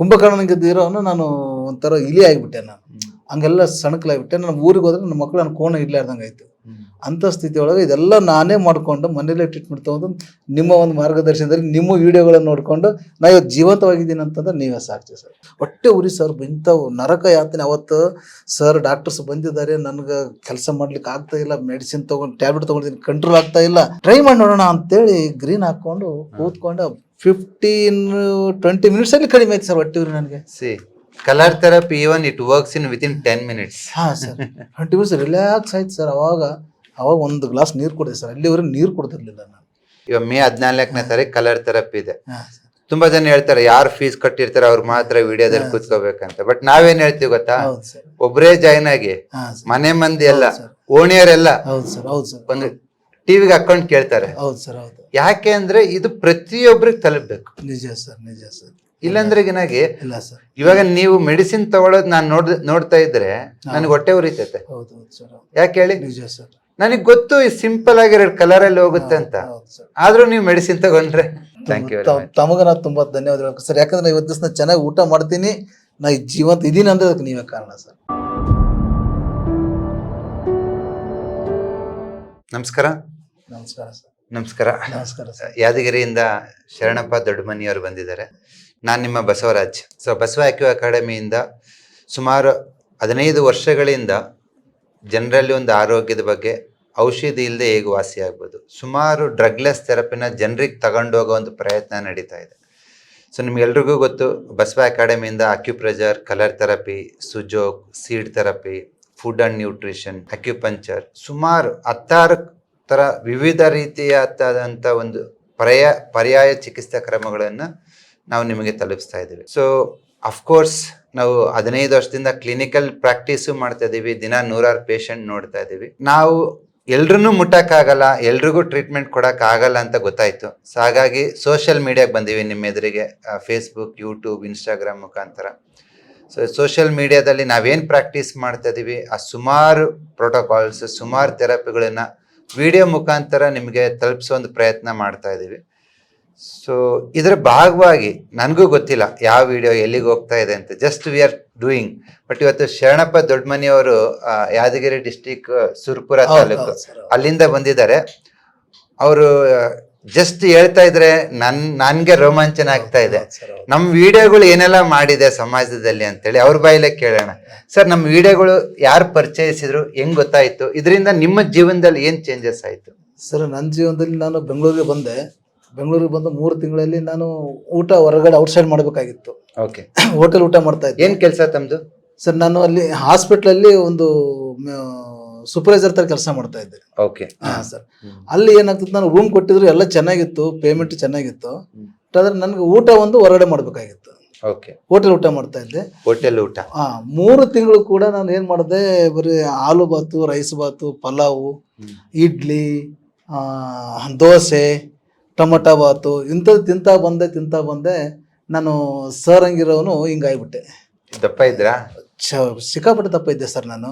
ಕುಂಭಕರ್ಣನಿಗೆ ಇದ್ದಿರೋನು ನಾನು ಒಂಥರ ಇಲಿ ಆಗಿಬಿಟ್ಟೆ ನಾನು. ಹಂಗೆಲ್ಲ ಸಣಕಲಾಗ್ಬಿಟ್ಟೆ ನನ್ನ ಊರಿಗೆ ಹೋದ್ರೆ ನನ್ನ ಮಕ್ಕಳು ನನ್ನ ಕೋಣ ಇರ್ಲಾರ್ದಂಗೆ ಆಯ್ತು ಅಂಥ ಸ್ಥಿತಿ ಒಳಗೆ ಇದೆಲ್ಲ ನಾನೇ ಮಾಡಿಕೊಂಡು ಮನೇಲೇ ಟ್ರೀಟ್ಮೆಂಟ್ ತೊಗೊಂಡು ನಿಮ್ಮ ಒಂದು ಮಾರ್ಗದರ್ಶನದಲ್ಲಿ ನಿಮ್ಮ ವಿಡಿಯೋಗಳನ್ನು ನೋಡಿಕೊಂಡು ನಾ ಇವತ್ತು ಜೀವಂತವಾಗಿದ್ದೀನಿ ಅಂತಂದ್ರೆ ನೀವೇ ಸಾಕ್ತೀವಿ ಸರ್. ಹೊಟ್ಟೆ ಉರಿ ಸರ್ ಇಂಥವು ನರಕ ಯಾತನೆ ಅವತ್ತು ಸರ್ ಡಾಕ್ಟರ್ಸ್ ಬಂದಿದ್ದಾರೆ ನನಗೆ ಕೆಲಸ ಮಾಡ್ಲಿಕ್ಕೆ ಆಗ್ತಾ ಇಲ್ಲ ಮೆಡಿಸಿನ್ ತೊಗೊಂಡು ಟ್ಯಾಬ್ಲೆಟ್ ತೊಗೊಂಡಿದ್ದೀನಿ ಕಂಟ್ರೋಲ್ ಆಗ್ತಾ ಇಲ್ಲ. ಟ್ರೈ ಮಾಡಿ ನೋಡೋಣ ಅಂತೇಳಿ ಗ್ರೀನ್ ಹಾಕ್ಕೊಂಡು ಕೂತ್ಕೊಂಡು ಫಿಫ್ಟೀನ್ ಟ್ವೆಂಟಿ ಮಿನಿಟ್ಸಲ್ಲಿ ಕಡಿಮೆ ಆಯ್ತು ಸರ್ ಹೊಟ್ಟೆ ಉರಿ ನನಗೆ. See. Colour therapy even it works in within ten minutes ಹಾಂ ಸರ್ ಟ್ವೆಂಟಿ ಮಿನಿಟ್ಸ್ ರಿಲ್ಯಾಕ್ಸ್ ಆಯ್ತು ಸರ್ ಅವಾಗ ಅವಾಗ ಒಂದು ಗ್ಲಾಸ್ ನೀರು ಕೊಡಿದೆ ಸರ್ ಅಲ್ಲಿವರೆಗೆ ನೀರು ಕೊಡ್ತಿರ್ಲಿಲ್ಲ ನಾನು. ಇವಾಗ ಮೇ ಹದಿನಾಲ್ಕನೇ ತಾರೀಕು ಕಲರ್ ಥೆರಪಿ ಇದೆ. ತುಂಬ ಜನ ಹೇಳ್ತಾರೆ ಯಾರು ಫೀಸ್ ಕಟ್ಟಿರ್ತಾರೆ ಅವ್ರು ಮಾತ್ರ ವಿಡಿಯೋದಲ್ಲಿ ಕೂತ್ಕೋಬೇಕಂತ. ಬಟ್ ನಾವೇನ್ ಹೇಳ್ತೀವಿ ಗೊತ್ತಾ? ಹೌದು ಸರ್ ಒಬ್ರೇ ಜಾಯ್ನ್ ಆಗಿ ಮನೆ ಮಂದಿ ಎಲ್ಲ. ಓಣಿಯರೆಲ್ಲ ಹೌದು ಸರ್ ಹೌದು ಸರ್ ಒಂದು ಟಿವಿಗೆ ಹಾಕೊಂಡು ಕೇಳ್ತಾರೆ. ಹೌದು ಸರ್ ಹೌದು. ಯಾಕೆ ಅಂದ್ರೆ ಇದು ಪ್ರತಿಯೊಬ್ಬರಿಗೆ ತಲುಪಬೇಕು. ನಿಜ ಸರ್ ನಿಜ ಸರ್ ಇಲ್ಲಾಂದ್ರೆ ಏನಾಗಿ ಇಲ್ಲ ಸರ್. ಇವಾಗ ನೀವು ಮೆಡಿಸಿನ್ ತಗೊಳ್ಳೋದು ನಾನು ನೋಡ್ ನೋಡ್ತಾ ಇದ್ರೆ ನನಗೆ ಹೊಟ್ಟೆ ಉರಿತೈತೆ. ಹೌದು ಹೌದು ಸರ್. ಯಾಕೆ ಹೇಳಿ? ನಿಜ ಸರ್. ನನಗೆ ಗೊತ್ತು ಈ ಸಿಂಪಲ್ ಎರಡು ಕಲರ್ ಅಲ್ಲಿ ಹೋಗುತ್ತೆ ಅಂತ. ಹೌದು ಸರ್. ಆದ್ರೂ ನೀವು ಮೆಡಿಸಿನ್ ತಗೊಂಡ್ರೆ. ಥ್ಯಾಂಕ್ ಯು ತಮಗೆ ನಾನು ತುಂಬ ಧನ್ಯವಾದಗಳು ಸರ್. ಯಾಕಂದ್ರೆ ಇವತ್ತು ದಿವಸ ಚೆನ್ನಾಗಿ ಊಟ ಮಾಡ್ತೀನಿ. ನಾ ಈ ಜೀವಂತ ಇದೀನಿ ಅಂದ್ರೆ ಅದಕ್ಕೆ ನೀವೇ ಕಾರಣ ಸರ್. ನಮಸ್ಕಾರ. ನಮಸ್ಕಾರ ಸರ್. ನಮಸ್ಕಾರ. ನಮಸ್ಕಾರ ಸರ್. ಯಾದಗಿರಿಯಿಂದ ಶರಣಪ್ಪ ದೊಡ್ಡಮನಿಯವರು ಬಂದಿದ್ದಾರೆ. ನಾನು ನಿಮ್ಮ ಬಸವರಾಜ್. ಸೊ ಬಸವ ಆಕ್ಯೂ ಅಕಾಡೆಮಿಯಿಂದ ಸುಮಾರು ಹದಿನೈದು ವರ್ಷಗಳಿಂದ ಜನರಲ್ಲಿ ಒಂದು ಆರೋಗ್ಯದ ಬಗ್ಗೆ ಔಷಧಿ ಇಲ್ಲದೆ ಹೇಗೆ ವಾಸಿ ಆಗ್ಬೋದು. ಸುಮಾರು ಡ್ರಗ್ಲೆಸ್ ಥೆರಪಿನ ಜನರಿಗೆ ತಗೊಂಡೋಗೋ ಒಂದು ಪ್ರಯತ್ನ ನಡೀತಾ ಇದೆ. ಸೊ ನಿಮ್ಗೆಲ್ರಿಗೂ ಗೊತ್ತು, Basava ಅಕಾಡೆಮಿಯಿಂದ acupressure colour therapy Sujok seed therapy food and nutrition acupuncture ಸುಮಾರು ಹತ್ತಾರು ಥರ ವಿವಿಧ ರೀತಿಯಾದಂಥ ಒಂದು ಪರ್ಯಾಯ ಪರ್ಯಾಯ ಚಿಕಿತ್ಸಾ ಕ್ರಮಗಳನ್ನು ನಾವು ನಿಮಗೆ ತಲುಪಿಸ್ತಾ ಇದ್ದೀವಿ. ಸೊ ಅಫ್ಕೋರ್ಸ್ ನಾವು ಹದಿನೈದು ವರ್ಷದಿಂದ ಕ್ಲಿನಿಕಲ್ ಪ್ರಾಕ್ಟೀಸು ಮಾಡ್ತಾ ಇದ್ದೀವಿ. ದಿನ ನೂರಾರು ಪೇಷಂಟ್ ನೋಡ್ತಾ ಇದ್ದೀವಿ. ನಾವು ಎಲ್ರೂ ಮುಟ್ಟಕ್ಕಾಗಲ್ಲ, ಎಲ್ರಿಗೂ ಟ್ರೀಟ್ಮೆಂಟ್ ಕೊಡೋಕ್ಕಾಗಲ್ಲ ಅಂತ ಗೊತ್ತಾಯ್ತು. ಸೊ ಹಾಗಾಗಿ ಸೋಷಿಯಲ್ ಮೀಡಿಯಾಗೆ ಬಂದೀವಿ ನಿಮ್ಮ ಎದುರಿಗೆ ಫೇಸ್ಬುಕ್ ಯೂಟ್ಯೂಬ್ ಇನ್ಸ್ಟಾಗ್ರಾಮ್ ಮುಖಾಂತರ. ಸೊ ಸೋಷಿಯಲ್ ಮೀಡಿಯಾದಲ್ಲಿ ನಾವೇನು ಪ್ರಾಕ್ಟೀಸ್ ಮಾಡ್ತಾ ಇದ್ದೀವಿ, ಆ ಸುಮಾರು ಪ್ರೋಟೋಕಾಲ್ಸ್ ಸುಮಾರು ಥೆರಪಿಗಳನ್ನು ವಿಡಿಯೋ ಮುಖಾಂತರ ನಿಮಗೆ ತಲುಪಿಸೋ ಒಂದು ಪ್ರಯತ್ನ ಮಾಡ್ತಾ ಇದ್ದೀವಿ. ಸೊ ಇದರ ಭಾಗವಾಗಿ ನನಗೂ ಗೊತ್ತಿಲ್ಲ ಯಾವ ವಿಡಿಯೋ ಎಲ್ಲಿಗೆ ಹೋಗ್ತಾ ಇದೆ ಅಂತ. Just we are doing but ಇವತ್ತು ಶರಣಪ್ಪ ದೊಡ್ಡಮನಿಯವರು ಯಾದಗಿರಿ ಡಿಸ್ಟಿಕ್ ಸುರ್ಪುರ ತಾಲೂಕು. ಅಲ್ಲಿಂದ ಬಂದಿದ್ದಾರೆ. ಅವರು ಜಸ್ಟ್ ಹೇಳ್ತಾ ಇದ್ರೆ ನನ್ ನನ್ಗೆ ರೋಮಾಂಚನ ಆಗ್ತಾ ಇದೆ. ನಮ್ಮ ನಮ್ ವಿಡಿಯೋಗಳು ಏನೆಲ್ಲ ಮಾಡಿದೆ ಸಮಾಜದಲ್ಲಿ ಅಂತೇಳಿ ಅವ್ರ ಬಾಯಲ್ಲೇ ಕೇಳೋಣ. ಸರ್ ನಮ್ಮ ವಿಡಿಯೋಗಳು ಯಾರು ಪರಿಚಯಿಸಿದ್ರು ಹೆಂಗ್ ಗೊತ್ತಾಯ್ತು? ಇದರಿಂದ ನಿಮ್ಮ ಜೀವನದಲ್ಲಿ ಏನ್ ಚೇಂಜಸ್ ಆಯ್ತು? ಸರ್ ನನ್ನ ಜೀವನದಲ್ಲಿ ನಾನು ಬೆಂಗಳೂರಿಗೆ ಬಂದೆ. ಬೆಂಗಳೂರಿಗೆ ಬಂದು ಮೂರು ತಿಂಗಳಲ್ಲಿ ನಾನು ಊಟ ಹೊರಗಡೆ ಔಟ್ಸೈಡ್ ಮಾಡಬೇಕಾಗಿತ್ತು. ಓಕೆ ಹೋಟೆಲ್ ಊಟ ಮಾಡ್ತಾ ಇದ್ದೆ. ಏನು ಕೆಲಸ ತಮ್ದು? ಸರ್ ನಾನು ಅಲ್ಲಿ ಹಾಸ್ಪಿಟ್ಲಲ್ಲಿ ಒಂದು ಸೂಪರ್ವೈಸರ್ ತರ ಕೆಲಸ ಮಾಡ್ತಾ ಇದ್ದೆ. ಓಕೆ ಹಾಂ ಸರ್. ಅಲ್ಲಿ ಏನಾಗ್ತಿತ್ತು ನಾನು ರೂಮ್ ಕೊಟ್ಟಿದ್ರು ಎಲ್ಲ ಚೆನ್ನಾಗಿತ್ತು ಪೇಮೆಂಟ್ ಚೆನ್ನಾಗಿತ್ತು. ಬಟ್ ಆದ್ರೆ ನನಗೆ ಊಟ ಒಂದು ಹೊರಗಡೆ ಮಾಡಬೇಕಾಗಿತ್ತು. ಓಕೆ ಹೋಟೆಲ್ ಊಟ ಮಾಡ್ತಾ ಇದ್ದೆ. ಹೋಟೆಲ್ ಊಟ. ಆ ಮೂರು ತಿಂಗಳು ಕೂಡ ನಾನು ಏನು ಮಾಡಿದೆ ಬರೀ ಆಲೂ ಬಾತು ರೈಸ್ ಬಾತು ಪಲಾವು ಇಡ್ಲಿ ದೋಸೆ ಟೊಮೊಟೊ ಬಾತು ಇಂಥದ್ದು ತಿಂತಾ ಬಂದೆ ತಿಂತಾ ಬಂದೆ ನಾನು ಸರ್ ಹಂಗಿರೋನು ಹಿಂಗಾಗ್ಬಿಟ್ಟೆ ದಪ್ಪ ಇದ್ರಾ ಸಿಕ್ಕಾಪಟ್ಟೆ ದಪ್ಪ ಇದ್ದೆ ಸರ್ ನಾನು.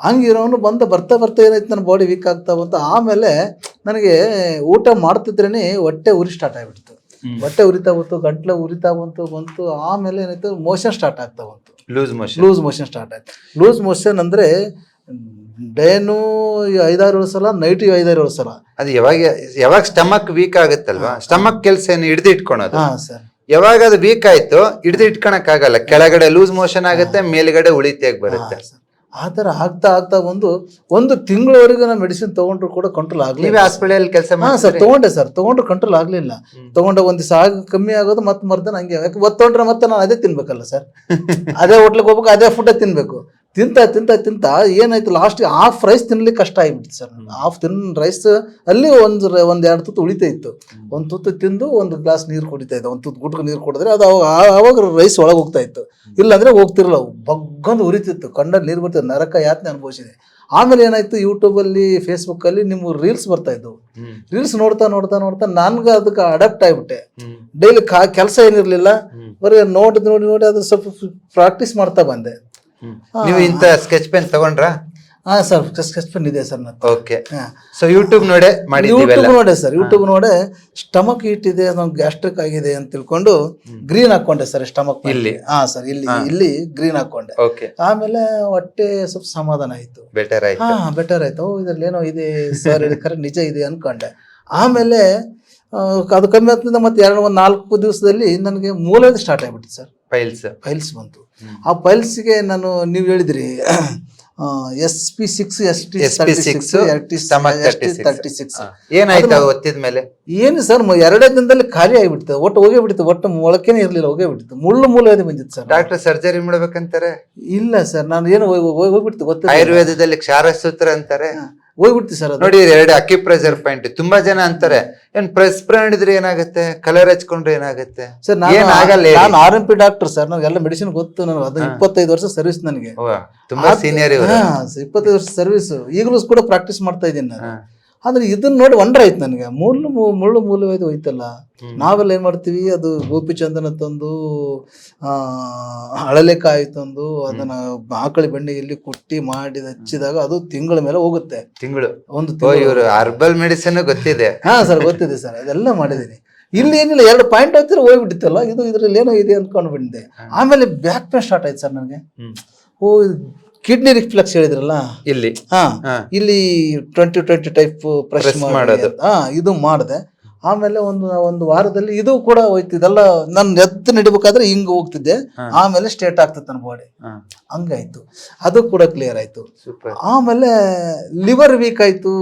ಹಂಗಿರೋನು ಬಂದ ಬರ್ತಾ ಬರ್ತಾ ಏನಾಯ್ತು ನನ್ನ ಬಾಡಿ ವೀಕ್ ಆಗ್ತಾ ಬಂತು. ಆಮೇಲೆ ನನಗೆ ಊಟ ಮಾಡ್ತಿದ್ರೇನೆ ಹೊಟ್ಟೆ ಉರಿ ಸ್ಟಾರ್ಟ್ ಆಗಿಬಿಡ್ತು. ಹೊಟ್ಟೆ ಉರಿತಾ ಬಂತು ಗಂಟ್ಲೆ ಉರಿತಾ ಬಂತು ಬಂತು. ಆಮೇಲೆ ಏನಾಯ್ತು ಮೋಷನ್ ಸ್ಟಾರ್ಟ್ ಆಗ್ತಾ ಬಂತು. Loose motion loose motion start ಆಯ್ತು. ಲೂಸ್ ಮೋಷನ್ ಅಂದರೆ ಡೇನು ಐದಾರು ಏಳು ಸಲ ನೈಟ್ ಐದಾರು ಏಳು ಸಲ. ಅದು ಯಾವಾಗ ಯಾವಾಗ ಸ್ಟಮಕ್ ವೀಕ್ ಆಗುತ್ತಲ್ವಾ? ಸ್ಟಮಕ್ ಕೆಲಸ ಏನು ಹಿಡಿದು ಇಟ್ಕೊಳೋದು? ಹಾಂ ಸರ್. ಯಾವಾಗ ಅದು ವೀಕ್ ಆಯ್ತು ಹಿಡಿದು ಇಟ್ಕೊಳಕ್ ಆಗಲ್ಲ ಕೆಳಗಡೆ ಲೂಸ್ ಮೋಷನ್ ಆಗುತ್ತೆ ಮೇಲ್ಗಡೆ ಉಳಿತಿಯಾಗಿ ಬರುತ್ತೆ. ಆ ಥರ ಆಗ್ತಾ ಆಗ್ತಾ ಒಂದು ಒಂದು ತಿಂಗಳವರೆಗೂ ನಾನು ಮೆಡಿಸಿನ್ ತೊಗೊಂಡ್ರು ಕೂಡ ಕಂಟ್ರೋಲ್ ಆಗಲಿಲ್ಲ. ನೀವೇ ಹಾಸ್ಪಿಟಲ್ ಕೆಲಸ ಹಾಂ ಸರ್. ತಗೊಂಡೆ ಸರ್. ತಗೊಂಡ್ರು ಕಂಟ್ರೋಲ್ ಆಗಲಿಲ್ಲ. ತೊಗೊಂಡೆ ಒಂದು ದಿವಸ ಆಗ ಕಮ್ಮಿ ಆಗೋದು ಮತ್ತೆ ಮರ್ದ ಹಂಗೆ. ಯಾಕೆ ಒತ್ತೊಂಡ್ರೆ ಮತ್ತೆ ನಾನು ಅದೇ ತಿನ್ಬೇಕಲ್ಲ ಸರ್. ಅದೇ ಹೋಟ್ಲಿಗೆ ಹೋಗ್ಬೇಕು ಅದೇ ಫುಡ್ ತಿನ್ಬೇಕು. ತಿಂತ ತಿಂತ ತಿಂತ ಏನಾಯ್ತು ಲಾಸ್ಟ್ ಹಾಫ್ ರೈಸ್ ತಿನ್ಲಿಕ್ಕೆ ಕಷ್ಟ ಆಗಿಬಿಡ್ತು ಸರ್ ಹಾಫ್ ತಿನ್ ರೈಸ್ ಅಲ್ಲಿ ಒಂದು ಒಂದು ಎರಡು ತುತ್ತು ಉಳಿತಾ ಇತ್ತು. ಒಂದು ತುತ್ತು ತಿಂದು ಒಂದು ಗ್ಲಾಸ್ ನೀರು ಕುಡಿತಾ ಇದ್ದೆ. ಒಂದು ತುತ್ತು ಗುಟ್ಕ ನೀರು ಕುಡಿದ್ರೆ ಅದು ಅವಾಗ ಆ- ಅವಾಗ ರೈಸ್ ಒಳಗೆ ಹೋಗ್ತಾ ಇತ್ತು. ಇಲ್ಲಾಂದ್ರೆ ಹೋಗ್ತಿರಲ್ಲ ಬಗ್ಗೊಂದು ಬಗ್ಗಂದು ಉರಿತಿತ್ತು. ಕಣ್ಣಲ್ಲಿ ನೀರು ಬರ್ತಿತ್ತು. ನರಕ ಯಾತನೆ ಅನುಭವಿಸಿದೆ. ಆಮೇಲೆ ಏನಾಯ್ತು ಯೂಟ್ಯೂಬಲ್ಲಿ ಫೇಸ್ಬುಕ್ಕಲ್ಲಿ ನಿಮ್ಮ ರೀಲ್ಸ್ ಬರ್ತಾ ಇದ್ದವು ರೀಲ್ಸ್ ನೋಡ್ತಾ ನೋಡ್ತಾ ನೋಡ್ತಾ ನನ್ಗೆ ಅದಕ್ಕೆ ಅಡಾಪ್ಟ್ ಆಗಿಬಿಟ್ಟೆ. ಡೈಲಿ ಕಾ ಕೆಲಸ ಏನಿರಲಿಲ್ಲ. ಬರೀ ನೋಡಿ ನೋಡಿ ನೋಡಿ ಅದು ಸ್ವಲ್ಪ ಪ್ರಾಕ್ಟೀಸ್ ಮಾಡ್ತಾ ಬಂದೆ. ನೀವು ಇಂತ ಸ್ಕೆಚ್ ಪೆನ್ ತಗೊಂಡ್ರಾ? ಹಾ ಸರ್ ಸ್ಕೆಚ್ ಪೆನ್ ಇದೆ ಸರ್ ನಾ ಓಕೆ ಸೊ ಯೂಟ್ಯೂಬ್ ನೋಡೆ ಮಾಡಿ ಯೂಟ್ಯೂಬ್ ನೋಡೆ ಸರ್ ಯೂಟ್ಯೂಬ್ ನೋಡೆ ಸ್ಟಮಕ್ ಹೀಟ್ ಇದೆ ನಮ್ಗೆ ಗ್ಯಾಸ್ಟ್ರಿಕ್ ಆಗಿದೆ ಅಂತ ತಿಳ್ಕೊಂಡು ಗ್ರೀನ್ ಹಾಕೊಂಡೆ ಸರ್ ಸ್ಟಮಕ್ ಇಲ್ಲಿ? ಹಾ ಸರ್ ಇಲ್ಲಿ ಇಲ್ಲಿ ಗ್ರೀನ್ ಹಾಕೊಂಡೆ. ಓಕೆ ಆಮೇಲೆ ಹೊಟ್ಟೆ ಸ್ವಲ್ಪ ಸಮಾಧಾನ ಆಯ್ತು. ಬೆಟರ್ ಆಯ್ತು. ಹಾ ಬೆಟರ್ ಆಯ್ತು. ಓ ಇದ್ರಲ್ಲಿ ಏನೋ ಇದೆ ಸರ್ ಕರೆಕ್ಟ್ ಕರೆ ನಿಜ ಇದೆ ಅನ್ಕೊಂಡೆ. ಆಮೇಲೆ ಅದು ಕಮ್ಮಿ ಆಗ್ತದೆ ಮತ್ತೆ ಎರಡು ಒಂದು ನಾಲ್ಕು ದಿವಸದಲ್ಲಿ ನನಗೆ ಮೂಲದ ಸ್ಟಾರ್ಟ್ ಆಗ್ಬಿಟ್ಟಿದೆ ಸರ್ ಫೈಲ್ಸ್ ಫೈಲ್ಸ್ ಬಂತು. ಆ ಫೈಲ್ಸ್ಗೆ ನಾನು ನೀವು ಹೇಳಿದ್ರಿ S P six S T SP6, stomach 36. Thirty six ಏನಾಯ್ತು ಅದು ಒತ್ತಿದ ಮೇಲೆ? ಏನು ಸರ್ ಎರಡೇ ದಿನದಲ್ಲಿ ಖಾಲಿ ಆಗಿಬಿಡ್ತು. ಒಟ್ಟು ಹೋಗೇ ಬಿಡ್ತು. ಒಟ್ಟು ಮೊಳಕೆನೇ ಇರಲಿಲ್ಲ ಹೋಗೇ ಬಿಡ್ತು. ಮುಳ್ಳು ಮೂಲವೇದಿ ಬಂದಿತ್ತು ಸರ್. Doctor surgery ಮಾಡ್ಬೇಕಂತಾರೆ? ಇಲ್ಲ ಸರ್ ನಾನು ಏನು ಹೋಗ್- ಹೋಗ್- ಹೋಗ್ಬಿಡ್ತು ಗೊತ್ತಿಲ್ಲ. ಆಯುರ್ವೇದದಲ್ಲಿ ಕ್ಷಾರ ಸೂತ್ರ ಅಂತಾರೆ ಹೋಗ್ಬಿಡ್ತು ಸರ್ ನೋಡಿ ಎರಡು ಅಕ್ಕಿ ಪ್ರೆಸರ್ ಪಾಯಿಂಟ್ ತುಂಬಾ ಜನ ಅಂತಾರೆ ಏನ್ ಪ್ರೆಸ್ ಹಿಡಿದ್ರೆ ಏನಾಗುತ್ತೆ? ಕಲರ್ ಹಚ್ಕೊಂಡ್ರೆ ಏನಾಗುತ್ತೆ? ಸರ್ ಏನ್ ಆಗಲ್ಲ ನಾನು. R M P doctor sir ನನಗೆಲ್ಲ ಮೆಡಿಸಿನ್ ಗೊತ್ತು ನನಗೆ ಅದು ಇಪ್ಪತ್ತೈದು ವರ್ಷ ಸರ್ವಿಸ್ ನನಗೆ. ತುಂಬಾ ಸೀನಿಯರ್ ಇಪ್ಪತ್ತೈದು ವರ್ಷ ಸರ್ವಿಸ್ ಈಗಲೂ ಕೂಡ ಪ್ರಾಕ್ಟೀಸ್ ಮಾಡ್ತಾ ಇದ್ದೀನಿ ನಾನು. ಆದ್ರೆ ಇದನ್ನ ನೋಡಿ ವಂಡರ್ ಆಯ್ತು ನನಗೆ. ಮುಳ್ಳು ಮುಳ್ಳು ಮೂಲವೇದು ಹೋಯ್ತಲ್ಲ. ನಾವೆಲ್ಲ ಏನ್ ಮಾಡ್ತೀವಿ ಅದು ಗೋಪಿಚಂದನ ತಂದು ಆ ಹಳಲೆಕಾಯಿ ತಂದು ಅದನ್ನ ಆಕಳಿ ಬೆಣ್ಣೆಯಲ್ಲಿ ಕುಟ್ಟಿ ಮಾಡಿ ಹಚ್ಚಿದಾಗ ಅದು ತಿಂಗಳ ಮೇಲೆ ಹೋಗುತ್ತೆ. ತಿಂಗಳು. ಒಂದು ಇವರು ಹರ್ಬಲ್ ಮೆಡಿಸಿನ್ ಗೊತ್ತಿದೆ. ಹಾ ಸರ್ ಗೊತ್ತಿದೆ ಸರ್. ಅದೆಲ್ಲ ಮಾಡಿದ್ದೀನಿ. ಇಲ್ಲಿ ಏನಿಲ್ಲ ಎರಡು ಪಾಯಿಂಟ್ ಹೋಗ್ತಿರ ಹೋಗ್ಬಿಟ್ಟಿತ್ತಲ್ಲ ಇದು ಇದ್ರಲ್ಲಿ ಏನೋ ಇದೆ ಅನ್ಕೊಂಡ್ಬಿಟ್ಟಿದೆ ಆಮೇಲೆ ಬ್ಯಾಕ್ ಪೇನ್ ಸ್ಟಾರ್ಟ್ ಆಯ್ತು ಸರ್ ನನಗೆ. ಓ ಕಿಡ್ನಿ ರಿಫ್ಲೆಕ್ಸ್ ಹೇಳಿದ್ರಲ್ಲ? ಇಲ್ಲಿ. ಹಾ. ಇಲ್ಲಿ ಟ್ವೆಂಟಿ ಟ್ವೆಂಟಿ ಟೈಪ್ ಪ್ರೆಸ್ ಮಾಡೋದು. ಹಾ ಇದು ಮಾಡಿದೆ. ಆಮೇಲೆ ಒಂದು ಒಂದು ವಾರದಲ್ಲಿ ಇದು ಕೂಡ ಹೋಯ್ತು. ಇದೆಲ್ಲ ನಾನು ಎದ್ದು ನಡಿಬೇಕಾದ್ರೆ ಹಿಂಗ್ ಹೋಗ್ತಿದ್ದೆ. ಆಮೇಲೆ ಸ್ಟೇಟ್ ಆಗ್ತದೆ ನನ್ನ ಬಾಡಿ ಹಂಗಾಯ್ತು. ಅದು ಕೂಡ ಕ್ಲಿಯರ್ ಆಯ್ತು. ಆಮೇಲೆ ಲಿವರ್ ವೀಕ್ ಆಯ್ತು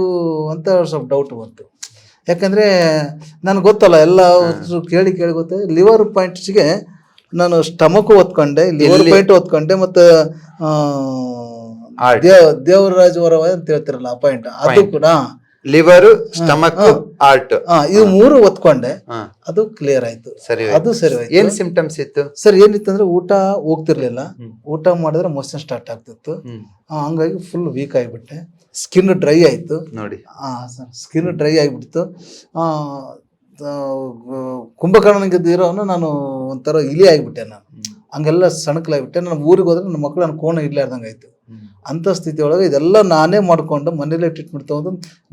ಅಂತ ಸ್ವಲ್ಪ ಡೌಟ್ ಬಂತು. ಯಾಕಂದ್ರೆ ನನಗೆ ಗೊತ್ತಲ್ಲ ಎಲ್ಲ ಕೇಳಿ ಕೇಳಿ ಗೊತ್ತೆ ಲಿವರ್ ಪಾಯಿಂಟ್ಸ್ಗೆ ನಾನು ಸ್ಟಮಕ್ ಓದ್ಕೊಂಡೆ ಲಿವರ್ ಓದ್ಕೊಂಡೆ ಮತ್ತೆ. ದೇವ್ ದೇವರಾಜ್ ವರವ ಅಂತ ಹೇಳ್ತಿರಲ್ಲ ಪಾಯಿಂಟ್ ಅದು ಕೂಡ ಲಿವರ್ ಸ್ಟಮಕ್ ಆರ್ಟ್ ಇದು ಮೂರು ಒತ್ಕೊಂಡೆ ಅದು ಕ್ಲಿಯರ್ ಆಯ್ತು. ಸರಿ ಅದು ಸರಿ ಏನ್ ಸಿಂಪ್ಟಮ್ಸ್ ಇತ್ತು? ಸರ್ ಏನಿತ್ತಂದ್ರೆ ಊಟ ಹೋಗ್ತಿರ್ಲಿಲ್ಲ. ಊಟ ಮಾಡಿದ್ರೆ ಮೋಷನ್ ಸ್ಟಾರ್ಟ್ ಆಗ್ತಿತ್ತು. ಹಂಗಾಗಿ ಫುಲ್ ವೀಕ್ ಆಗಿಬಿಟ್ಟೆ. ಸ್ಕಿನ್ ಡ್ರೈ ಆಯ್ತು. ನೋಡಿ. ಸರ್ ಸ್ಕಿನ್ ಡ್ರೈ ಆಗಿಬಿಡ್ತು. ಕುಂಭಕರ್ಣನಿಗೆ ಇರೋನು ನಾನು ಒಂಥರ ಇಲಿ ಆಗಿಬಿಟ್ಟೆ ನಾನು. ಹಂಗೆಲ್ಲ ಸಣಕಲಾಗ್ಬಿಟ್ಟೆ. ನನ್ನ ಊರಿಗೆ ಹೋದ್ರೆ ನನ್ನ ಮಕ್ಕಳು ನನ್ನ ಕೋಣ ಇರ್ಲಾರ್ದಂಗೆ ಆಯಿತು ಅಂಥ ಸ್ಥಿತಿ ಒಳಗೆ ಇದೆಲ್ಲ ನಾನೇ ಮಾಡಿಕೊಂಡು ಮನೇಲೇ ಟ್ರೀಟ್ಮೆಂಟ್ ತೊಗೊಂಡು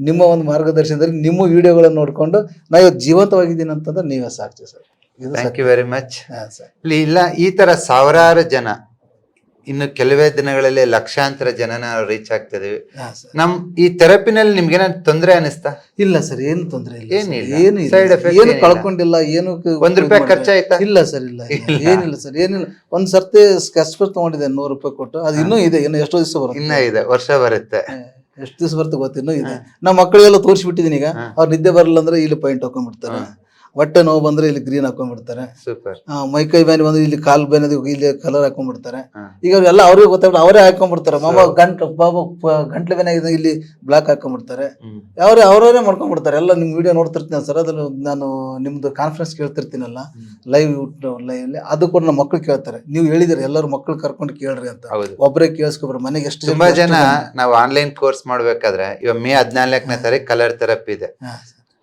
ನಿಮ್ಮ ಒಂದು ಮಾರ್ಗದರ್ಶನದಲ್ಲಿ ನಿಮ್ಮ ವಿಡಿಯೋಗಳನ್ನು ನೋಡಿಕೊಂಡು ನಾ ಇವತ್ತು ಜೀವಂತವಾಗಿದ್ದೀನಿ ಅಂತಂದ್ರೆ ನೀವೇ ಸಾಕ್ಷಿ ಸರ್. ಇದು ಥ್ಯಾಂಕ್ ಯು ವೆರಿ ಮಚ್ ಹಾಂ ಸರ್. ಇಲ್ಲಿ ಇಲ್ಲ ಈ ಥರ ಸಾವಿರಾರು ಜನ ಇನ್ನು ಕೆಲವೇ ದಿನಗಳಲ್ಲಿ ಲಕ್ಷಾಂತರ ಜನನ ರೀಚ್ ಆಗ್ತಿದೀವಿ ಹಾಂ ನಮ್ ಈ ಥೆರಪಿನಲ್ಲಿ ನಿಮ್ಗೆ ತೊಂದರೆ ಅನಿಸ್ತಾ ಇಲ್ಲ ಸರ್ ಏನು ತೊಂದರೆ ಇಲ್ಲ ಏನಿಲ್ಲ. ಏನು ಇಲ್ಲ ಎಫೆಕ್ಟ್ ಏನು ಕಳ್ಕೊಂಡಿಲ್ಲ ಏನು ಒಂದ್ ರೂಪಾಯಿ. ಖರ್ಚಾಯ್ತಾ? ಇಲ್ಲ ಸರ್ ಇಲ್ಲ. ಏನಿಲ್ಲ ಸರ್ ಏನಿಲ್ಲ. ಒಂದ್ ಸರ್ತಿ ಸ್ಕೆಚ್ ತಗೊಂಡಿದೆ ತಗೊಂಡಿದ್ದೆ ನೂರು ರೂಪಾಯಿ ಕೊಟ್ಟು. ಅದು ಇನ್ನೂ ಇದೆ ಇನ್ನು ಎಷ್ಟೋ ದಿವಸ ಬರುತ್ತೆ. ಇನ್ನ ಇದೆ ವರ್ಷ ಬರುತ್ತೆ. ಎಷ್ಟು ದಿವಸ ಬರುತ್ತೆ ಗೊತ್ತಿನ್ನೂ ಇದೆ. ನಮ್ಮ ಮಕ್ಕಳಿಗೆಲ್ಲ ತೋರಿಸ್ಬಿಟ್ಟಿದ್ದೀನಿ ಈಗ. ಅವ್ರು ನಿದ್ದೆ ಬರಲ್ಲ ಅಂದ್ರೆ ಇಲ್ಲಿ ಪಾಯಿಂಟ್ ಹಾಕೊಂಡ್ಬಿಡ್ತಾರೆ. ಹೊಟ್ಟೆ ನೋವು ಬಂದ್ರೆ ಇಲ್ಲಿ ಗ್ರೀನ್ ಹಾಕೊಂಡ್ಬಿಡ್ತಾರೆ. ಸೂಪರ್ ಮೈ ಮೈಕೈ ಬ್ಯಾನಿ ಬಂದ್ರೆ ಇಲ್ಲಿ ಕಾಲ್ ಬ್ಯಾನಿ ಇಲ್ಲಿ ಕಲರ್ ಹಾಕೊಂಡ್ಬಿಡ್ತಾರೆ. ಈಗ ಎಲ್ಲ ಅವ್ರಿಗೆ ಗೊತ್ತಾಗ್ಬಿಟ್ಟು ಅವರೇ ಹಾಕೊಂಡ್ಬಿಡ್ತಾರೆ. ಮಾಮ ಗಂಟ್ ಬಾಬು ಗಂಟ್ಲು ಆಗಿದೆ ಇಲ್ಲಿ ಬ್ಲಾಕ್ ಹಾಕೊಂಡ್ಬಿಡ್ತಾರೆ. ಅವರೇ ಅವರವರೇ ಮಾಡ್ಕೊಂಡ್ಬಿಡ್ತಾರೆ. ಎಲ್ಲ ನಿಮ್ ವಿಡಿಯೋ ನೋಡ್ತಿರ್ತೀನಿ ಸರ್. ಅದ್ರಲ್ಲಿ ನಾನು ನಿಮ್ದು ಕಾನ್ಫರೆನ್ಸ್ ಕೇಳ್ತಿರ್ತೀನಲ್ಲ ಲೈವ್ ಲೈವ್ ಅಲ್ಲಿ ಅದು ಕೂಡ ನಮ್ಮ ಮಕ್ಳು ಕೇಳ್ತಾರೆ. ನೀವು ಹೇಳಿದಿರಿ ಎಲ್ಲರೂ ಮಕ್ಳು ಕರ್ಕೊಂಡು ಕೇಳ್ರಿ ಅಂತ. ಒಬ್ಬರೇ ಕೇಳಿಸ್ಕೊಬ್ರೆ ಮನೆಗೆ ಎಷ್ಟು ತುಂಬಾ ಜನ ನಾವು ಆನ್ಲೈನ್ ಕೋರ್ಸ್ ಮಾಡ್ಬೇಕಾದ್ರೆ ಇವಾಗ ಮೇ ಹದಿನಾಲ್ಕನೇ ತಾರೀಕು ಕಲರ್ ಥೆರಪಿ ಇದೆ.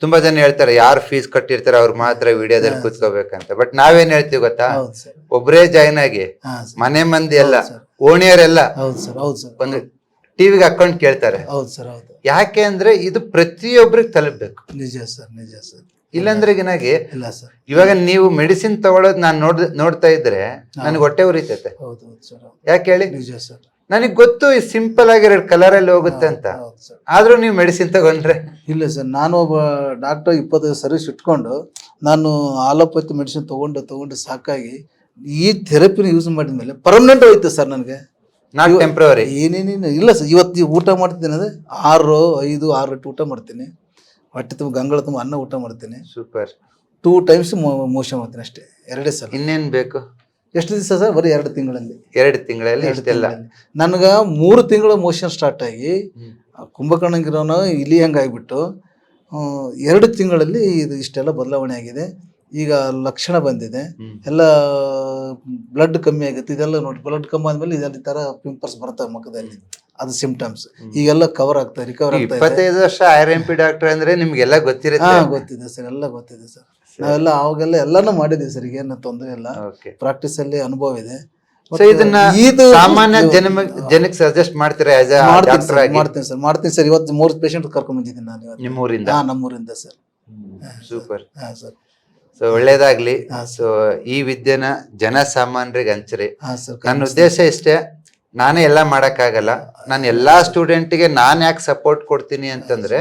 ತುಂಬಾ ಜನ ಹೇಳ್ತಾರೆ ಯಾರು ಫೀಸ್ ಕಟ್ಟಿರ್ತಾರೆ ಅವ್ರು ಮಾತ್ರ ವಿಡಿಯೋದಲ್ಲಿ ಕೂತ್ಕೋಬೇಕಂತ. ಬಟ್ ನಾವೇನ್ ಹೇಳ್ತೀವಿ ಗೊತ್ತಾ? ಒಬ್ರೇ ಜಾಯ್ನ್ ಆಗಿ ಮನೆ ಮಂದಿ ಎಲ್ಲ. ಓಣಿಯರೆಲ್ಲ ಒಂದು ಟಿವಿಗೆ ಹಾಕೊಂಡು ಕೇಳ್ತಾರೆ. ಹೌದು ಸರ್ ಹೌದು. ಯಾಕೆ ಅಂದ್ರೆ ಇದು ಪ್ರತಿಯೊಬ್ರಿಗೆ ತಲುಪಬೇಕು. ನಿಜ ಸರ್ ನಿಜ ಸರ್. ಇಲ್ಲಾಂದ್ರೆ ಏನಾಗಿ ಇಲ್ಲ ಸರ್. ಇವಾಗ ನೀವು ಮೆಡಿಸಿನ್ ತಗೊಳ್ಳೋದು ನಾನು ನೋಡ್ ನೋಡ್ತಾ ಇದ್ರೆ ನನಗೆ ಹೊಟ್ಟೆ ಉರಿತೈತೆ. ಹೌದು ಹೌದು ಸರ್ ಯಾಕೆ ಹೇಳಿ? ನಿಜ ಸರ್. ನನಗೆ ಗೊತ್ತು ಈ ಸಿಂಪಲ್ ಎರಡು ಕಲರ್ ಅಲ್ಲಿ ಹೋಗುತ್ತೆ ಅಂತ. ಹೌದು ಸರ್. ಆದ್ರೂ ನೀವು ಮೆಡಿಸಿನ್ ತಗೊಂಡ್ರೆ. ಇಲ್ಲ ಸರ್ ನಾನು ಒಬ್ಬ ಡಾಕ್ಟರ್ ಇಪ್ಪತ್ತೈದು ಸರ್ವಿಸ್ ಇಟ್ಕೊಂಡು ನಾನು ಆಲೋಪತಿ ಮೆಡಿಸಿನ್ ತೊಗೊಂಡು ತೊಗೊಂಡು ಸಾಕಾಗಿ ಈ ಥೆರಪಿನ ಯೂಸ್ ಮಾಡಿದ ಮೇಲೆ ಪರ್ಮನೆಂಟ್ ಹೋಯ್ತು ಸರ್ ನನಗೆ. ನಾಟ್ ಟೆಂಪ್ರವರಿ ಏನೇನೇನು ಇಲ್ಲ ಸರ್ ಇವತ್ತು ಊಟ ಮಾಡ್ತೀನಿ ಅಂದರೆ ಆರು ಐದು ಆರು ರೊಟ್ಟಿ ಊಟ ಮಾಡ್ತೀನಿ. ಹೊಟ್ಟೆ ತುಂಬ ಗಂಗಳ ತುಂಬ ಅನ್ನ ಊಟ ಮಾಡ್ತೀನಿ. ಸೂಪರ್ ಟೂ ಟೈಮ್ಸ್ ಮೋಷನ್ ಮಾಡ್ತೀನಿ ಅಷ್ಟೇ ಎರಡೇ ಸಲ. ಇನ್ನೇನ್ ಬೇಕು? ಎಷ್ಟು ದಿವಸ ಸರ್? ಬರೀ ಎರಡು ತಿಂಗಳಲ್ಲಿ. ಎರಡು ತಿಂಗಳಲ್ಲಿ ಇಷ್ಟೆಲ್ಲ. ನನಗೆ ಮೂರು ತಿಂಗಳ ಮೋಷನ್ ಸ್ಟಾರ್ಟ್ ಆಗಿ ಕುಂಭಕರ್ಣಗಿರೋನ ಇಲ್ಲಿ ಹಂಗಾಗ್ಬಿಟ್ಟು ಎರಡು ತಿಂಗಳಲ್ಲಿ ಇದು ಇಷ್ಟೆಲ್ಲ ಬದಲಾವಣೆ ಆಗಿದೆ. ಈಗ ಲಕ್ಷಣ ಬಂದಿದೆ. ಎಲ್ಲ ಬ್ಲಡ್ ಕಮ್ಮಿ ಆಗುತ್ತೆ. ಇದೆಲ್ಲ ನೋಡಿ ಬ್ಲಡ್ ಕಮ್ಮಿ ಆದ್ಮೇಲೆ ಇದೆಲ್ಲ ಈ ತರ ಪಿಂಪಲ್ಸ್ ಬರ್ತವೆ ಮುಖದಲ್ಲಿ. ಅದು ಸಿಂಪ್ಟಮ್ಸ್ ಈಗೆಲ್ಲ ಕವರ್ ಆಗ್ತದೆ ರಿಕವರ್ ಆಗ್ತಾ ಇದೆ. ಇಪ್ಪತ್ತೈದು ವರ್ಷ ಆರ್ ಎಂ ಪಿ ಡಾಕ್ಟರ್ ಅಂದ್ರೆ ನಿಮ್ಗೆಲ್ಲ ಹಾ ಗೊತ್ತಿರುತ್ತೆ ಗೊತ್ತಿದೆ ಸರ್. ಎಲ್ಲ ಗೊತ್ತಿದೆ ಸರ್. ನಾವೆಲ್ಲ ಅವಾಗೆಲ್ಲ ಎಲ್ಲಾನು ಮಾಡಿದೀವಿ ಸರ್ ಏನು ತೊಂದರೆ ಇಲ್ಲ. ಓಕೆ ಪ್ರಾಕ್ಟೀಸ್ ಅಲ್ಲಿ ಅನುಭವ ಇದೆ. ಸೊ ಇದನ್ನ ಇದು ಸಾಮಾನ್ಯ ಜನ ಜನಕ್ಕೆ ಸಜೆಸ್ಟ್ ಮಾಡ್ತೀರಾ ಆಸ್ ಮಾಡ್ತೀನಿ ಡಾಕ್ಟರ್ ಸರ್ ಆಗಿ? ಮಾಡ್ತೀನಿ ಸರ್ ಮಾಡ್ತೀನಿ ಸರ್. ಇವತ್ತು ಮೂರು ಪೇಷಂಟ್ ಕರ್ಕೊಂಡ್ ಬಂದಿದ್ದೀನಿ ನಾನು ಇವತ್ತು. ನಿಮ್ಮ ಊರಿಂದ ಹಾ ನಮ್ಮೂರಿಂದ ಸರ್. ಸೂಪರ್ ಹಾ ಸರ್. ಸೊ ಒಳ್ಳೇದಾಗ್ಲಿ. ಸೊ ಈ ವಿದ್ಯೆನ ಜನಸಾಮಾನ್ಯರಿಗೆ ಹಂಚ್ರಿ. ಹಾ ಸರ್ ನನ್ನ ಉದ್ದೇಶ ಇಷ್ಟೇ ನಾನೇ ಎಲ್ಲ ಮಾಡಕ್ಕಾಗಲ್ಲ. ನಾನು ಎಲ್ಲಾ ಸ್ಟೂಡೆಂಟ್ಗೆ ನಾನು ಯಾಕೆ ಸಪೋರ್ಟ್ ಕೊಡ್ತೀನಿ ಅಂತಂದ್ರೆ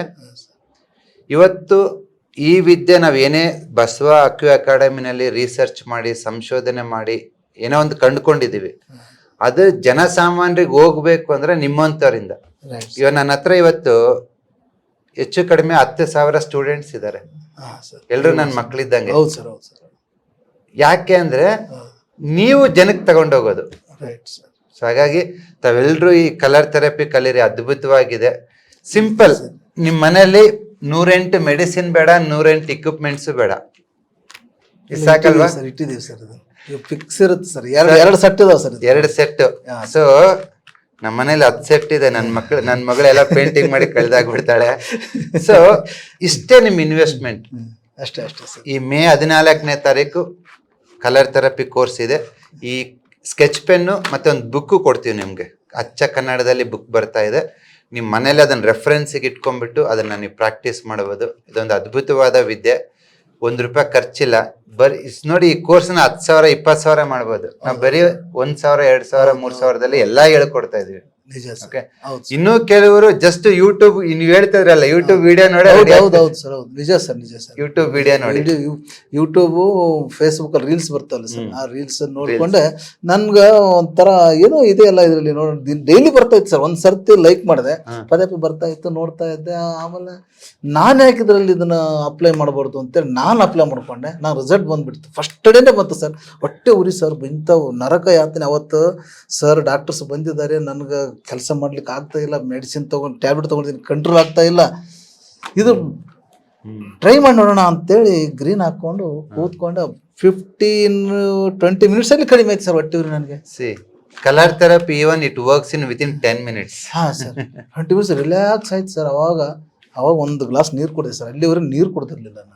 ಇವತ್ತು ಈ ವಿದ್ಯೆ ನಾವೇನೇ ಏನೇ ಬಸವ ಅಕ್ಯು ಅಕಾಡೆಮಿನಲ್ಲಿ ರಿಸರ್ಚ್ ಮಾಡಿ ಸಂಶೋಧನೆ ಮಾಡಿ ಏನೋ ಒಂದು ಕಂಡುಕೊಂಡಿದ್ದೀವಿ. ಅದು ಜನಸಾಮಾನ್ಯರಿಗೆ ಹೋಗ್ಬೇಕು ಅಂದ್ರೆ ನಿಮ್ಮಂತವರಿಂದ ರೈಟ್ ಇವಾಗ ನನ್ನ ಹತ್ರ ಇವತ್ತು ಹೆಚ್ಚು ಕಡಿಮೆ ಹತ್ತು ಸಾವಿರ ಸ್ಟೂಡೆಂಟ್ಸ್ ಇದ್ದಾರೆ. ಎಲ್ರು ನನ್ನ ಮಕ್ಕಳಿದ್ದಂಗೆ ಹೌದು ಸರ್ ಹೌದು ಸರ್. ಯಾಕೆ ಅಂದ್ರೆ ನೀವು ಜನಕ್ಕೆ ತಗೊಂಡೋಗೋದು ರೈಟ್ ಸರ್ ಸೊ ಹಾಗಾಗಿ ತಾವೆಲ್ಲರೂ ಈ ಕಲರ್ ಥೆರಪಿ ಕಲೀರಿ ಅದ್ಭುತವಾಗಿದೆ. ಸಿಂಪಲ್ ನಿಮ್ಮ ಮನೆಯಲ್ಲಿ ನೂರೆಂಟು ಮೆಡಿಸಿನ್ ಬೇಡ ನೂರೆಂಟು ಇಕ್ವಿಪ್ಮೆಂಟ್ಸ್ ಬೇಡ. ಇದ್ ಸಾಕಲ್ವಾ? ಸರ್ ಇಟ್ಟಿದ್ದೀವಿ ಸರ್ ಇದು. ಫಿಕ್ಸ್ ಇರುತ್ತೆ ಸರ್. ಎರಡು ಎರಡು ಸೆಟ್ ಇದಾವೆ ಸರ್ ಇದು. ಎರಡು ಸೆಟ್. ಸೊ ನಮ್ಮ ಮನೇಲಿ ಹತ್ತು ಸೆಟ್ ಇದೆ. ನನ್ನ ಮಕ್ಳು ನನ್ನ ಮಗಳೆಲ್ಲ ಪೇಂಟಿಂಗ್ ಮಾಡಿ ಕಳೆದಾಗ್ಬಿಡ್ತಾಳೆ. ಸೊ ಇಷ್ಟೇ ನಿಮ್ ಇನ್ವೆಸ್ಟ್ಮೆಂಟ್ ಅಷ್ಟೇ ಅಷ್ಟೇ ಸರ್. ಈ ಮೇ ಹದಿನಾಲ್ಕನೇ ತಾರೀಕು ಕಲರ್ ಥೆರಪಿ ಕೋರ್ಸ್ ಇದೆ. ಈ ಸ್ಕೆಚ್ ಪೆನ್ನು ಮತ್ತೆ ಒಂದು ಬುಕ್ಕು ಕೊಡ್ತೀವಿ ನಿಮಗೆ. ಅಚ್ಚ ಕನ್ನಡದಲ್ಲಿ ಬುಕ್ ಬರ್ತಾ ಇದೆ. ನಿಮ್ಮ ಮನೇಲಿ ಅದನ್ನ ರೆಫರೆನ್ಸಿಗೆ ಇಟ್ಕೊಂಡ್ಬಿಟ್ಟು ಅದನ್ನ ನೀವು ಪ್ರಾಕ್ಟೀಸ್ ಮಾಡಬಹುದು ಇದೊಂದು ಅದ್ಭುತವಾದ ವಿದ್ಯೆ. ಒಂದು ರೂಪಾಯಿ ಖರ್ಚಿಲ್ಲ. ಬರೀ ನೋಡಿ ಈ ಕೋರ್ಸ್ನ ಹತ್ತು ಸಾವಿರ ಇಪ್ಪತ್ತು ಸಾವಿರ ಮಾಡ್ಬೋದು. ನಾವು ಬರೀ ಒಂದ್ ಸಾವಿರ, ಎರಡ್ ಸಾವಿರ, ಮೂರ್ ಸಾವಿರದಲ್ಲಿ ಎಲ್ಲಾ ಹೇಳ್ಕೊಡ್ತಾ ಇದೀವಿ. ನಿಜ ಓಕೆ ಇನ್ನೂ ಕೆಲವರು ಜಸ್ಟ್ ಯೂಟ್ಯೂಬ್ ನೀವು ಹೇಳ್ತಿದ್ರಲ್ಲ ಯೂಟ್ಯೂಬ್ ವಿಡಿಯೋ ನೋಡಿ ಹೌದು ಸರ್ ಹೌದು. ನಿಜ ಸರ್ ನಿಜ ಸರ್. ಯೂಟ್ಯೂಬ್ ವಿಡಿಯೋ ನೋಡಿ. ಯೂಟ್ಯೂಬು ಫೇಸ್ಬುಕ್ ಅಲ್ಲಿ ರೀಲ್ಸ್ ಬರ್ತಾವಲ್ಲ ಸರ್. ಆ ರೀಲ್ಸ್ ನೋಡ್ಕೊಂಡೆ. ನನ್ಗ ಒಂಥರ ಏನೋ ಇದೆ ಎಲ್ಲ ಇದರಲ್ಲಿ ನೋಡಿ ಡೈಲಿ ಬರ್ತಾ ಇತ್ತು ಸರ್. ಒಂದ್ ಸರ್ತಿ ಲೈಕ್ ಮಾಡಿದೆ. ಪದೇ ಪದೇ ಬರ್ತಾ ಇತ್ತು ನೋಡ್ತಾ ಇದ್ದೆ. ಆಮೇಲೆ ನಾನು ಯಾಕೆ ಇದರಲ್ಲಿ ಇದನ್ನ ಅಪ್ಲೈ ಮಾಡಬಾರ್ದು ಅಂತೇಳಿ ನಾನು ಅಪ್ಲೈ ಮಾಡ್ಕೊಂಡೆ. ನಾನು ರಿಸಲ್ಟ್ ಬಂದ್ಬಿಡ್ತು. ಫಸ್ಟ್ ಡೇನೆ ಬಂತು ಸರ್. ಹೊಟ್ಟೆ ಉರಿ ಸರ್. ಇಂಥವು ನರಕ ಯಾತನೆ ಅವತ್ತು ಸರ್ ಡಾಕ್ಟರ್ಸ್ ಬಂದಿದ್ದಾರೆ. ನನ್ಗೆ ಕೆಲಸ ಮಾಡ್ಲಿಕ್ಕೆ ಆಗ್ತಾ ಇಲ್ಲ ಮೆಡಿಸಿನ್ ತಗೊಂಡು ಟ್ಯಾಬ್ಲೆಟ್ ತಗೊಂಡಿದ್ದೀನಿ ಕಂಟ್ರೋಲ್ ಆಗ್ತಾ ಇಲ್ಲ. ಇದು ಟ್ರೈ ಮಾಡಿ ನೋಡೋಣ ಅಂತೇಳಿ ಗ್ರೀನ್ ಹಾಕೊಂಡು ಕೂತ್ಕೊಂಡು ಫಿಫ್ಟೀನ್ ಟ್ವೆಂಟಿ ಮಿನಿಟ್ಸ್ ಅಲ್ಲಿ ಕಡಿಮೆ ಆಯ್ತು ಸರ್ ಹೊಟ್ಟೆ ನನಗೆ. See colour therapy even it works in within ten minutes ಹಾ ಸರ್ ಟ್ವೆಂಟಿ ಮಿನಿಟ್ಸ್ ರಿಲ್ಯಾಕ್ಸ್ ಆಯ್ತು ಸರ್ ಅವಾಗ ಅವಾಗ ಒಂದು ಗ್ಲಾಸ್ ನೀರು ಕೊಡಿದೆ ಸರ್ ಅಲ್ಲಿವರೆಗೆ ನೀರು ಕೊಡ್ತಿರ್ಲಿಲ್ಲ ನಾನು.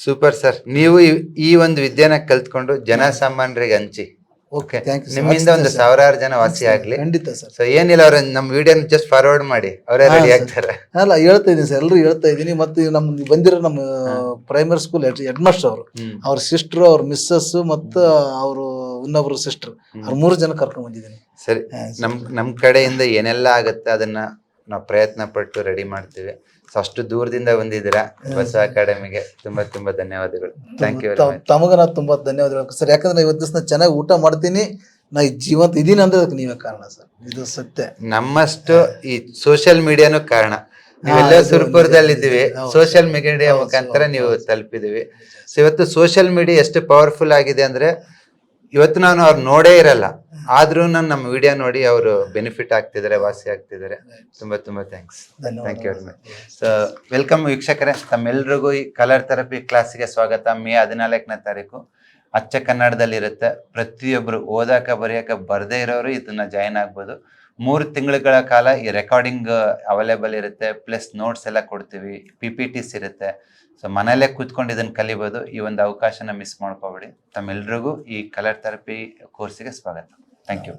ಸೂಪರ್ ಸರ್ ನೀವು ಈ- ಈ ಒಂದು ವಿದ್ಯೆನ ಕಲ್ತ್ಕೊಂಡು ಜನಸಾಮಾನ್ಯರಿಗೆ ಹಂಚಿ. ಓಕೆ ನಿಮ್ಮಿಂದ ಒಂದು ಸಾವಿರಾರು ಜನ ವಾಸಿ ಆಗ್ಲಿ. ಖಂಡಿತ ಸರ್ ಸೊ ಏನಿಲ್ಲ ಅವ್ರ ನಮ್ ವಿಡಿಯೋನ ಜಸ್ಟ್ ಫಾರ್ವರ್ಡ್ ಮಾಡಿ. ಅವರೇ ರೆಡಿ. ಆಗ್ತಾರೆ. ಅಲ್ಲ ಹೇಳ್ತಾ ಇದ್ದೀನಿ ಸರ್ ಎಲ್ಲರೂ ಹೇಳ್ತಾ ಇದ್ದೀನಿ. ಮತ್ತೆ ನಮ್ಮ ಬಂದಿರೋ ನಮ್ಮ ಪ್ರೈಮರಿ ಸ್ಕೂಲ್ ಹೆಡ್ ಮಾಸ್ಟರ್ ಅವರು. ಅವ್ರ ಸಿಸ್ಟರ್ ಅವ್ರ ಮಿಸ್ಸಸ್ ಮತ್ತು ಅವರು ಇನ್ನೊಬ್ರು ಸಿಸ್ಟರ್ ಅವ್ರ ಮೂರು ಜನ ಕರ್ಕೊಂಡ್ ಬಂದಿದ್ದೀನಿ. ಸರಿ. ನಮ್ ನಮ್ ಕಡೆಯಿಂದ ಏನೆಲ್ಲ ಆಗುತ್ತೆ ಅದನ್ನ ನಾವು ಪ್ರಯತ್ನ ಪಟ್ಟು ರೆಡಿ ಮಾಡ್ತೀವಿ. ಅಷ್ಟು ದೂರದಿಂದ ಬಂದಿದ್ದೀರಾ? ಬಸ್ ಅಕಾಡೆಮಿಗೆ ತುಂಬಾ ತುಂಬಾ ಧನ್ಯವಾದಗಳು. ಥ್ಯಾಂಕ್ ಯು ತಮಗ ನಾ ತುಂಬಾ ಧನ್ಯವಾದಗಳು. ಸರ್ ಯಾಕಂದ್ರೆ ಇವತ್ತು ದಿವಸ ಚೆನ್ನಾಗಿ ಊಟ ಮಾಡ್ತೀನಿ. ನಾ ಈ ಜೀವಂತ ಇದೀನಿ ಅಂದ್ರೆ ಅದಕ್ಕೆ ನೀವೇ ಕಾರಣ ಸರ್. ಇದು ಸತ್ಯ. ನಮ್ಮಷ್ಟು ಈ ಸೋಷಿಯಲ್ ಮೀಡಿಯಾನು ಕಾರಣ. ನೀವೆಲ್ಲ ಸುರ್ಪುರದಲ್ಲಿ ಇದ್ದೀವಿ ಸೋಷಿಯಲ್ ಮೀಡಿಯಾ ಮುಖಾಂತರ ನೀವು ತಲುಪಿದೀವಿ ಸೊ ಇವತ್ತು ಸೋಷಿಯಲ್ ಮೀಡಿಯಾ ಎಷ್ಟು ಪವರ್ಫುಲ್ ಆಗಿದೆ ಅಂದ್ರೆ ಇವತ್ತು ನಾನು ಅವ್ರು ನೋಡೇ ಇರಲ್ಲ. ಆದ್ರೂ ನಾನು ನಮ್ಮ ವಿಡಿಯೋ ನೋಡಿ ಅವರು ಬೆನಿಫಿಟ್ ಆಗ್ತಿದ್ದಾರೆ ವಾಸಿ ಆಗ್ತಿದ್ದಾರೆ ತುಂಬಾ ತುಂಬಾ thanks thank you very much so welcome ವೀಕ್ಷಕರೇ. ತಮ್ಮೆಲ್ರಿಗೂ ಈ ಕಲರ್ ಥೆರಪಿ ಕ್ಲಾಸ್ಗೆ ಸ್ವಾಗತ. ಮೇ ಹದಿನಾಲ್ಕನೇ ತಾರೀಕು. ಅಚ್ಚ ಕನ್ನಡದಲ್ಲಿ ಇರುತ್ತೆ ಪ್ರತಿಯೊಬ್ಬರು ಓದಾಕ ಬರೆಯಕ ಬರದೇ ಇರೋರು ಇದನ್ನ ಜಾಯಿನ್ ಆಗ್ಬೋದು. ಮೂರು ತಿಂಗಳುಗಳ ಕಾಲ ಈ ರೆಕಾರ್ಡಿಂಗ್ ಅವೈಲೇಬಲ್ ಇರುತ್ತೆ. ಪ್ಲಸ್ ನೋಟ್ಸ್ ಎಲ್ಲ ಕೊಡ್ತೀವಿ. ಪಿ ಪಿ ಟಿಸ್ ಇರುತ್ತೆ. ಸೊ ಮನೆಯಲ್ಲೇ ಕೂತ್ಕೊಂಡು ಇದನ್ನು ಕಲಿಬೋದು. ಈ ಒಂದು ಅವಕಾಶನ ಮಿಸ್ ಮಾಡ್ಕೋಬೇಡಿ. ತಮ್ಮೆಲ್ರಿಗೂ ಈ ಕಲರ್ ಥೆರಪಿ ಕೋರ್ಸಿಗೆ ಸ್ವಾಗತ. Thank you